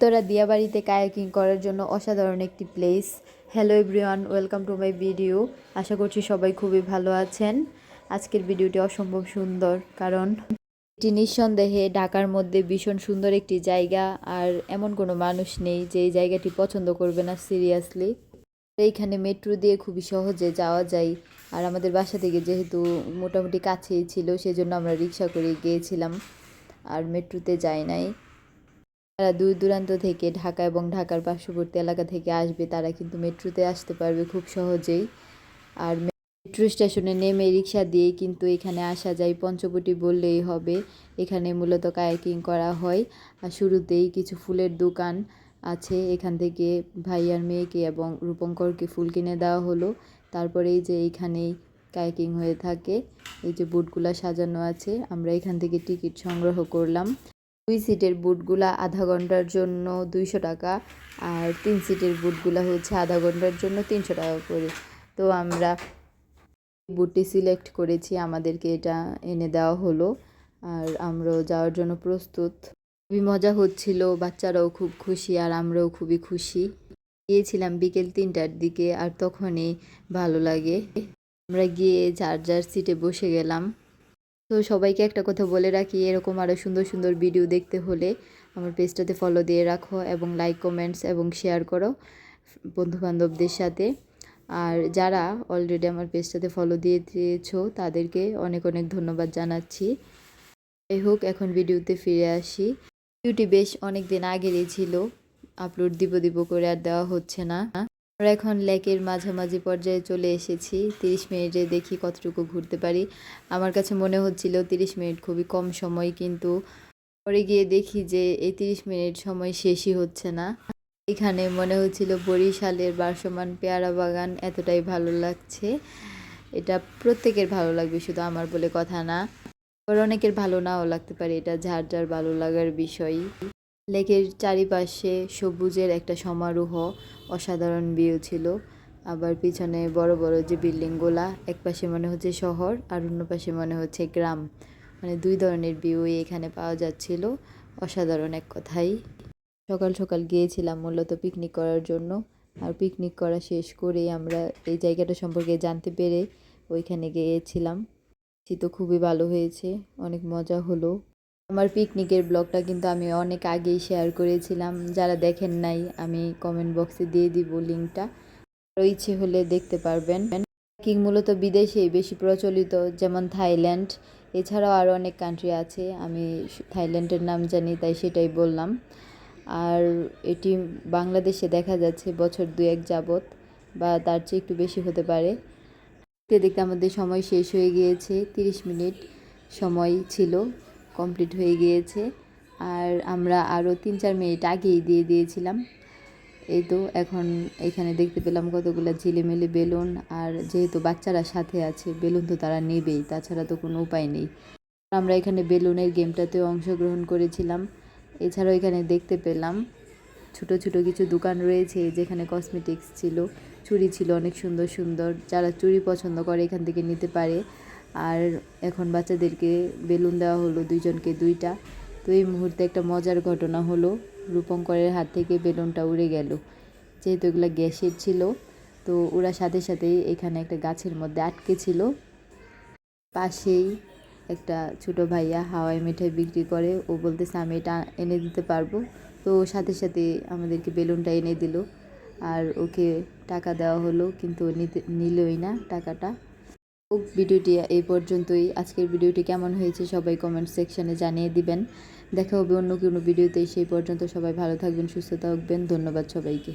Uttara দিয়াবাড়িতে kayaking করার জন্য অসাধারণ একটি place hello everyone welcome to my video আশা করছি সবাই খুবই ভালো আছেন। আজকের ভিডিওটি অসম্ভব সুন্দর, কারণ এটি নিঃসন্দেহে ঢাকার মধ্যে ভীষণ সুন্দর একটি জায়গা, আর এমন কোনো মানুষ নেই যে এই জায়গাটি পছন্দ করবে না সিরিয়াসলি এইখানে মেট্রো দিয়ে খুবই সহজে যাওয়া যায়, আর আমাদের বাসা থেকে যেহেতু মোটামুটি কাছেই ছিল, সেজন্য আমরা রিক্সা করে গিয়েছিলাম, আর মেট্রোতে যাই নাই। যারা দূর দূরান্ত থেকে ঢাকা এবং ঢাকার পার্শ্ববর্তী এলাকা থেকে আসবে, তারা কিন্তু মেট্রোতে আসতে পারবে খুব সহজেই। আর মেট্রো স্টেশনে নেমে রিক্সা দিয়ে কিন্তু এখানে আসা যায়। পঞ্চবটি বললেই হবে, এখানে মূলত কায়াকিং করা হয়। আর শুরুতেই কিছু ফুলের দোকান আছে, এখান থেকে ভাই আর মেয়েকে এবং রূপঙ্করকে ফুল কিনে দেওয়া হলো। তারপরে এই যে এইখানেই কায়াকিং হয়ে থাকে, এই যে বুটগুলা সাজানো আছে, আমরা এখান থেকে টিকিট সংগ্রহ করলাম। দুই সিটের বুটগুলা আধা ঘণ্টার জন্য দুইশো টাকা আর তিন সিটের বুটগুলা হচ্ছে আধা ঘণ্টার জন্য তিনশো টাকা করে। তো আমরা বুটটি সিলেক্ট করেছি, আমাদেরকে এটা এনে দেওয়া হলো আর আমরাও যাওয়ার জন্য প্রস্তুত। খুবই মজা হচ্ছিল, বাচ্চারাও খুব খুশি আর আমরাও খুবই খুশি। গিয়েছিলাম বিকেল তিনটার দিকে আর তখনই ভালো লাগে। আমরা গিয়ে যার যার সিটে বসে গেলাম। তো সবাইকে একটা কথা বলে রাখি, এরকম আরও সুন্দর সুন্দর ভিডিও দেখতে হলে আমার পেজটাতে ফলো দিয়ে রাখো এবং লাইক কমেন্টস এবং শেয়ার করো বন্ধুবান্ধবদের সাথে। আর যারা অলরেডি আমার পেজটাতে ফলো দিয়ে দিয়েছ, তাদেরকে অনেক অনেক ধন্যবাদ জানাচ্ছি। যাই হোক, এখন ভিডিওতে ফিরে আসি। ভিডিওটি বেশ অনেক দিন আগেরই ছিল। আপলোড দিব দিব করে আর দেওয়া হচ্ছে না। আমরা এখন লেকের মাঝামাঝি পর্যায়ে চলে এসেছি। তিরিশ মিনিটে দেখি কতটুকু ঘুরতে পারি। আমার কাছে মনে হচ্ছিল তিরিশ মিনিট খুবই কম সময়, কিন্তু পরে গিয়ে দেখি যে এই তিরিশ মিনিট সময় শেষই হচ্ছে না। এখানে মনে হচ্ছিল বরিশালের বারসমান পেয়ারা বাগান এতটাই ভালো লাগছে। এটা প্রত্যেকের ভালো লাগবে, শুধু আমার বলে কথা না। আবার অনেকের ভালো নাও লাগতে পারে, এটা যার যার ভালো লাগার বিষয়। লেকের চারিপাশে সবুজের একটা সমারোহ, অসাধারণ ভিউ ছিল। আবার পিছনে বড় বড় যে বিল্ডিংগুলা, এক পাশে মনে হচ্ছে শহর আর অন্য পাশে মনে হচ্ছে গ্রাম। মানে দুই ধরনের ভিউ এখানে পাওয়া যাচ্ছিল। অসাধারণ এক কথাই। সকাল সকাল গিয়েছিলাম মূলত পিকনিক করার জন্য। আর পিকনিক করা শেষ করে আমরা এই জায়গাটা সম্পর্কে জানতে পেরে ওইখানে গিয়েছিলাম। তো খুবই ভালো হয়েছে, অনেক মজা হলো। আমার পিকনিকের ব্লগটা কিন্তু আমি অনেক আগেই শেয়ার করেছিলাম। যারা দেখেন নাই, আমি কমেন্ট বক্সে দিয়ে দিব লিঙ্কটা ইচ্ছে হলে দেখতে পারবেন। কিং মূলত বিদেশে বেশি প্রচলিত, যেমন থাইল্যান্ড। এছাড়াও আরও অনেক কান্ট্রি আছে, আমি থাইল্যান্ডের নাম জানি, তাই সেটাই বললাম। আর এটি বাংলাদেশে দেখা যাচ্ছে বছর দু এক যাবৎ, বা তার চেয়ে একটু বেশি হতে পারে। দেখতে দেখতে আমাদের সময় শেষ হয়ে গিয়েছে, তিরিশ মিনিট সময় ছিল। কমপ্লিট হয়ে গিয়েছে। আর আমরা আরও তিন চার মিনিট আগেই দিয়ে দিয়েছিলাম। এই তো এখন এখানে দেখতে পেলাম কতগুলো ঝিলেমিলে বেলুন। আর যেহেতু বাচ্চারা সাথে আছে, বেলুন তো তারা নেবেই, তাছাড়া তো কোনো উপায় নেই। আমরা এখানে বেলুনের গেমটাতেও অংশগ্রহণ করেছিলাম। এছাড়াও এখানে দেখতে পেলাম ছোট ছোট কিছু দোকান রয়েছে যেখানে কসমেটিক্স ছিল, চুড়ি ছিল অনেক সুন্দর সুন্দর। যারা চুড়ি পছন্দ করে এখান থেকে নিতে পারে। আর এখন বাচ্চাদেরকে বেলুন দেওয়া হলো দুইজনকে দুইটা। তো এই মুহূর্তে একটা মজার ঘটনা হলো, রূপঙ্করের হাত থেকে বেলুনটা উড়ে গেল। যেহেতু এগুলো গ্যাসের ছিল, তো ওরা সাথে সাথেই এখানে একটা গাছের মধ্যে আটকে ছিল। পাশেই একটা ছোট ভাইয়া হাওয়াই মিঠাই বিক্রি করে, ও বলতেছে, আমি এটা এনে দিতে পারব। তো সাথে সাথে আমাদেরকে বেলুনটা এনে দিল। আর ওকে টাকা দেওয়া হলো, কিন্তু নিতে, নিলই না টাকাটা। ভিডিওটি এই পর্যন্তই। আজকের ভিডিওটি কেমন হয়েছে সবাই কমেন্ট সেকশানে জানিয়ে দিবেন। দেখা হবে অন্য কোনো ভিডিওতে। সেই পর্যন্ত সবাই ভালো থাকবেন, সুস্থ থাকবেন। ধন্যবাদ সবাইকে।